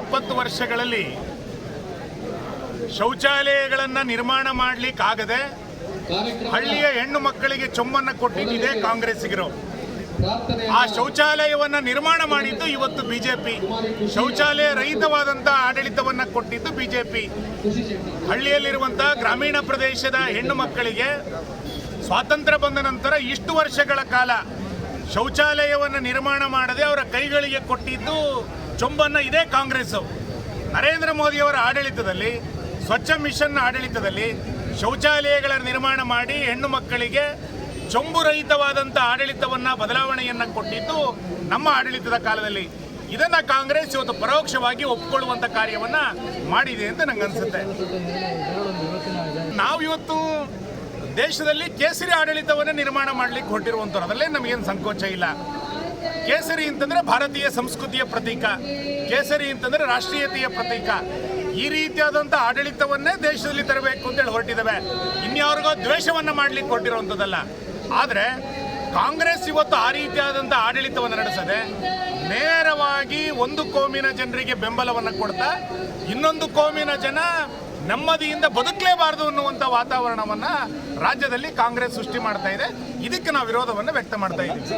ಎಪ್ಪತ್ತು ವರ್ಷಗಳಲ್ಲಿ ಶೌಚಾಲಯಗಳನ್ನು ನಿರ್ಮಾಣ ಮಾಡಲಿಕ್ಕಾಗದೆ ಹಳ್ಳಿಯ ಹೆಣ್ಣು ಮಕ್ಕಳಿಗೆ ಚೊಂಬನ್ನು ಕೊಟ್ಟಿದ್ದಿದೆ ಇದೇ ಕಾಂಗ್ರೆಸ್ಸಿಗರು. ಆ ಶೌಚಾಲಯವನ್ನ ನಿರ್ಮಾಣ ಮಾಡಿದ್ದು ಇವತ್ತು ಬಿಜೆಪಿ. ಶೌಚಾಲಯ ರಹಿತವಾದಂತಹ ಆಡಳಿತವನ್ನ ಕೊಟ್ಟಿದ್ದು ಬಿಜೆಪಿ. ಹಳ್ಳಿಯಲ್ಲಿರುವಂತಹ ಗ್ರಾಮೀಣ ಪ್ರದೇಶದ ಹೆಣ್ಣು ಮಕ್ಕಳಿಗೆ ಸ್ವಾತಂತ್ರ್ಯ ಬಂದ ನಂತರ ಇಷ್ಟು ವರ್ಷಗಳ ಕಾಲ ಶೌಚಾಲಯವನ್ನು ನಿರ್ಮಾಣ ಮಾಡದೆ ಅವರ ಕೈಗಳಿಗೆ ಕೊಟ್ಟಿದ್ದು ಚೊಂಬನ್ನ ಇದೇ ಕಾಂಗ್ರೆಸ್ ನರೇಂದ್ರ ಮೋದಿಯವರ ಆಡಳಿತದಲ್ಲಿ, ಸ್ವಚ್ಛ ಮಿಷನ್ ಆಡಳಿತದಲ್ಲಿ ಶೌಚಾಲಯಗಳ ನಿರ್ಮಾಣ ಮಾಡಿ ಹೆಣ್ಣು ಮಕ್ಕಳಿಗೆ ಚೊಂಬು ರಹಿತವಾದಂಥ ಆಡಳಿತವನ್ನ ಬದಲಾವಣೆಯನ್ನ ಕೊಟ್ಟಿದ್ದು ನಮ್ಮ ಆಡಳಿತದ ಕಾಲದಲ್ಲಿ. ಇದನ್ನ ಕಾಂಗ್ರೆಸ್ ಇವತ್ತು ಪರೋಕ್ಷವಾಗಿ ಒಪ್ಪಿಕೊಳ್ಳುವಂತ ಕಾರ್ಯವನ್ನ ಮಾಡಿದೆ ಅಂತ ಅನ್ಸುತ್ತೆ. ನಾವಿವತ್ತು ದೇಶದಲ್ಲಿ ಕೇಸರಿ ಆಡಳಿತವನ್ನ ನಿರ್ಮಾಣ ಮಾಡಲಿಕ್ಕೆ ಹೊರಟಿರುವಂಥವ್ರು ಅದರಲ್ಲೇ ನಮಗೇನು ಸಂಕೋಚ ಇಲ್ಲ. ಕೇಸರಿ ಅಂತಂದ್ರೆ ಭಾರತೀಯ ಸಂಸ್ಕೃತಿಯ ಪ್ರತೀಕ, ಕೇಸರಿ ಅಂತಂದ್ರೆ ರಾಷ್ಟ್ರೀಯತೆಯ ಪ್ರತೀಕ. ಈ ರೀತಿಯಾದಂಥ ಆಡಳಿತವನ್ನೇ ದೇಶದಲ್ಲಿ ತರಬೇಕು ಅಂತೇಳಿ ಹೊರಟಿದ್ದಾವೆ ಇನ್ಯಾವ್ರಿಗೋ ದ್ವೇಷವನ್ನು ಮಾಡ್ಲಿಕ್ಕೆ ಕೊಟ್ಟಿರುವಂಥದ್ದಲ್ಲ ಆದರೆ ಕಾಂಗ್ರೆಸ್ ಇವತ್ತು ಆ ರೀತಿಯಾದಂಥ ಆಡಳಿತವನ್ನು ನಡೆಸದೆ, ನೇರವಾಗಿ ಒಂದು ಕೋಮಿನ ಜನರಿಗೆ ಬೆಂಬಲವನ್ನು ಕೊಡ್ತಾ, ಇನ್ನೊಂದು ಕೋಮಿನ ಜನ ನೆಮ್ಮದಿಯಿಂದ ಬದುಕಲೇಬಾರದು ಅನ್ನುವಂಥ ವಾತಾವರಣವನ್ನು ರಾಜ್ಯದಲ್ಲಿ ಕಾಂಗ್ರೆಸ್ ಸೃಷ್ಟಿ ಮಾಡ್ತಾ ಇದೆ. ಇದಕ್ಕೆ ನಾವು ವಿರೋಧವನ್ನು ವ್ಯಕ್ತ ಮಾಡ್ತಾ ಇದ್ದೀವಿ.